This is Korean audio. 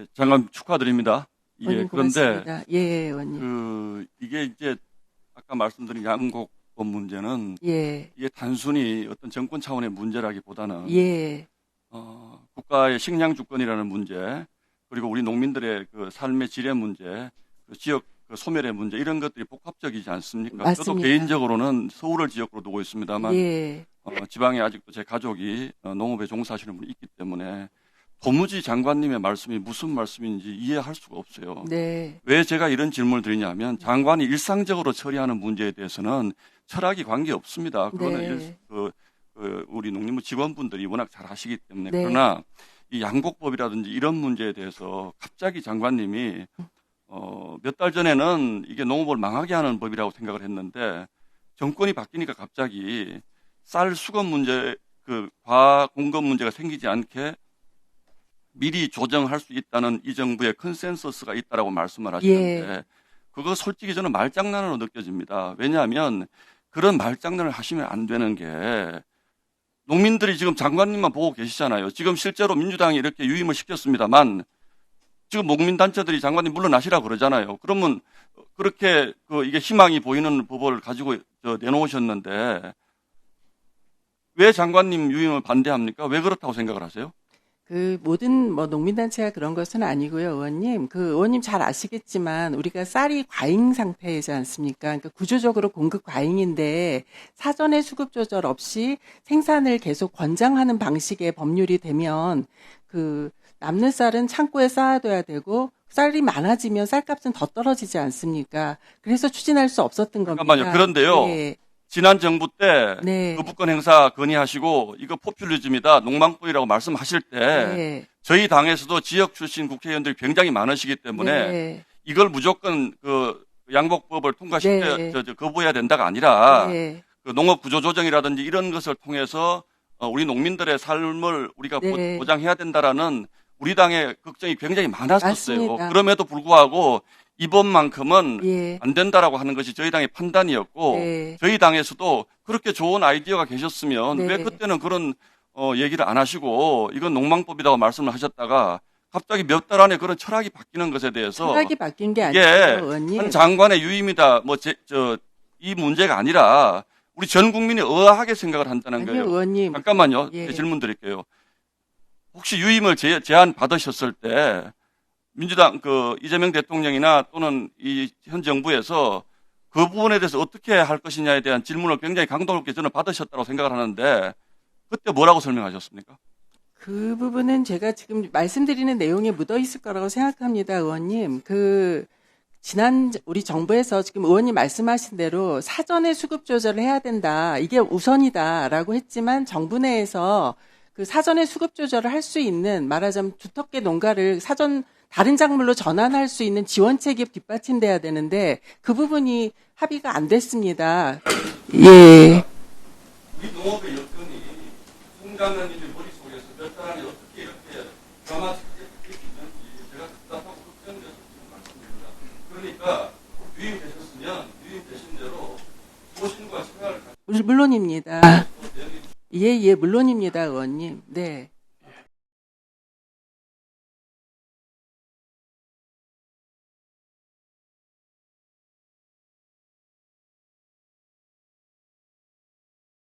예, 장관 축하드립니다. 예, 그런데. 예, 의원님. 그 이게 이제 아까 말씀드린 양곡법 문제는 예, 이게 단순히 어떤 정권 차원의 문제라기보다는 예, 어, 국가의 식량 주권이라는 문제 그리고 우리 농민들의 그 삶의 질의 문제, 그 지역 그 소멸의 문제 이런 것들이 복합적이지 않습니까? 저도 맞습니다. 개인적으로는 서울을 지역으로 두고 있습니다만 예, 어, 지방에 아직도 제 가족이 어, 농업에 종사하시는 분이 있기 때문에 도무지 장관님의 말씀이 무슨 말씀인지 이해할 수가 없어요. 네, 왜 제가 이런 질문을 드리냐면 장관이 일상적으로 처리하는 문제에 대해서는 철학이 관계 없습니다. 그거는 네. 일- 그, 그 우리 농림부 직원분들이 워낙 잘 하시기 때문에 네. 그러나 이 양곡법이라든지 이런 문제에 대해서 갑자기 장관님이 어, 몇 달 전에는 이게 농업을 망하게 하는 법이라고 생각을 했는데 정권이 바뀌니까 갑자기 쌀 수급 문제 그 과공급 문제가 생기지 않게 미리 조정할 수 있다는 이 정부의 컨센서스가 있다라고 말씀을 하시는데 그거 솔직히 저는 말장난으로 느껴집니다. 왜냐하면 그런 말장난을 하시면 안 되는 게 농민들이 지금 장관님만 보고 계시잖아요. 지금 실제로 민주당이 이렇게 유임을 시켰습니다만 지금 농민단체들이 장관님 물러나시라 그러잖아요. 그러면 그렇게 그 이게 희망이 보이는 법을 가지고 저 내놓으셨는데 왜 장관님 유임을 반대합니까? 왜 그렇다고 생각을 하세요? 그 모든 뭐 농민단체가 그런 것은 아니고요, 의원님. 그 의원님 잘 아시겠지만 우리가 쌀이 과잉 상태이지 않습니까? 그러니까 구조적으로 공급 과잉인데 사전에 수급 조절 없이 생산을 계속 권장하는 방식의 법률이 되면 그 남는 쌀은 창고에 쌓아둬야 되고 쌀이 많아지면 쌀값은 더 떨어지지 않습니까? 그래서 추진할 수 없었던 겁니다. 잠깐만요. 그런데요. 예, 지난 정부 때 네. 거부권 행사 건의하시고 이거 포퓰리즘이다 농망법이라고 말씀하실 때 네. 저희 당에서도 지역 출신 국회의원들이 굉장히 많으시기 때문에 네. 이걸 무조건 그 양복법을 통과시켜 네. 저, 저, 거부해야 된다가 아니라 네. 그 농업 구조 조정이라든지 이런 것을 통해서 어, 우리 농민들의 삶을 우리가 보- 네. 보장해야 된다라는 우리 당의 걱정이 굉장히 많았었어요. 맞습니다. 그럼에도 불구하고 이번만큼은 예. 안 된다라고 하는 것이 저희 당의 판단이었고 네. 저희 당에서도 그렇게 좋은 아이디어가 계셨으면 네. 왜 그때는 그런 어, 얘기를 안 하시고 이건 농망법이라고 말씀을 하셨다가 갑자기 몇 달 안에 그런 철학이 바뀌는 것에 대해서 철학이 바뀐 게 아니고 의원님. 한 장관의 유임이다 뭐저이 문제가 아니라 우리 전 국민이 의아하게 생각을 한다는 아니요, 거예요. 의원님. 잠깐만요. 예. 제 질문 드릴게요. 혹시 유임을 제, 제안 받으셨을 때 민주당 그 이재명 대통령이나 또는 이 현 정부에서 그 부분에 대해서 어떻게 할 것이냐에 대한 질문을 굉장히 강도 높게 저는 받으셨다고 생각을 하는데 그때 뭐라고 설명하셨습니까? 그 부분은 제가 지금 말씀드리는 내용에 묻어 있을 거라고 생각합니다, 의원님. 그 지난 우리 정부에서 지금 의원님 말씀하신 대로 사전에 수급 조절을 해야 된다. 이게 우선이다라고 했지만 정부 내에서 그 사전에 수급 조절을 할 수 있는 말하자면 두텁게 농가를 사전 다른 작물로 전환할 수 있는 지원책이 뒷받침돼야 되는데 그 부분이 합의가 안 됐습니다. 예. 우리 농업의 여건이 송장관님의 머릿속에서 몇 달 안에 어떻게 이렇게 드라마틱하게 바뀔 수 있는지 제가 답답하고 걱정돼서 지금 말씀드립니다. 그러니까 유임되셨으면 유임되신 대로 소신과 생각을 물론입니다. 예, 예, 물론입니다, 의원님. 네.